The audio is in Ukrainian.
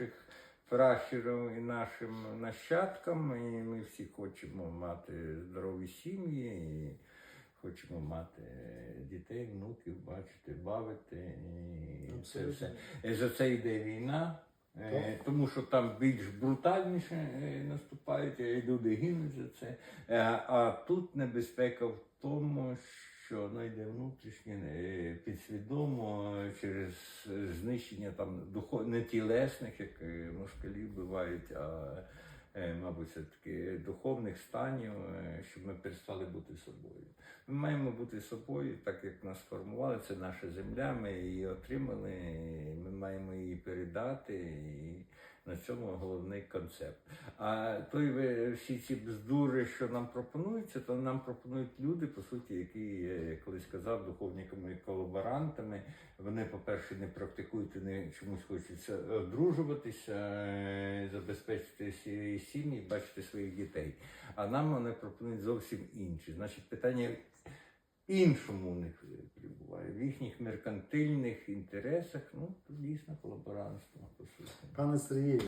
наших пращурів і нашим нащадкам. І ми всі хочемо мати здорові сім'ї. І Хочемо мати дітей, внуків, бачити, бавити. І це все. І за це йде війна, е, Так. тому що там більш брутальніше е, наступають, і люди гинуть за це. Е, А тут небезпека в тому, що воно йде внутрішнє, е, підсвідомо е, через знищення там духов... не тілесних, як е, москалі бувають, а е, мабуть, все-таки духовних станів, е, щоб ми перестали бути собою. Ми маємо бути собою, так як нас формували, це наша земля, ми її отримали, ми маємо її передати. На цьому головний концепт. А той всі ці бздури, що нам пропонуються, то нам пропонують люди, по суті, які я колись казав, духовниками і колаборантами. Вони, по-перше, не практикують, вони чомусь хочуть одружуватися, е, забезпечити сім'ї, бачити своїх дітей. А нам вони пропонують зовсім інші. Значить, питання іншому у них перебуває, в їхніх меркантильних інтересах, ну, то дійсно колаборантство. Пане Сергію,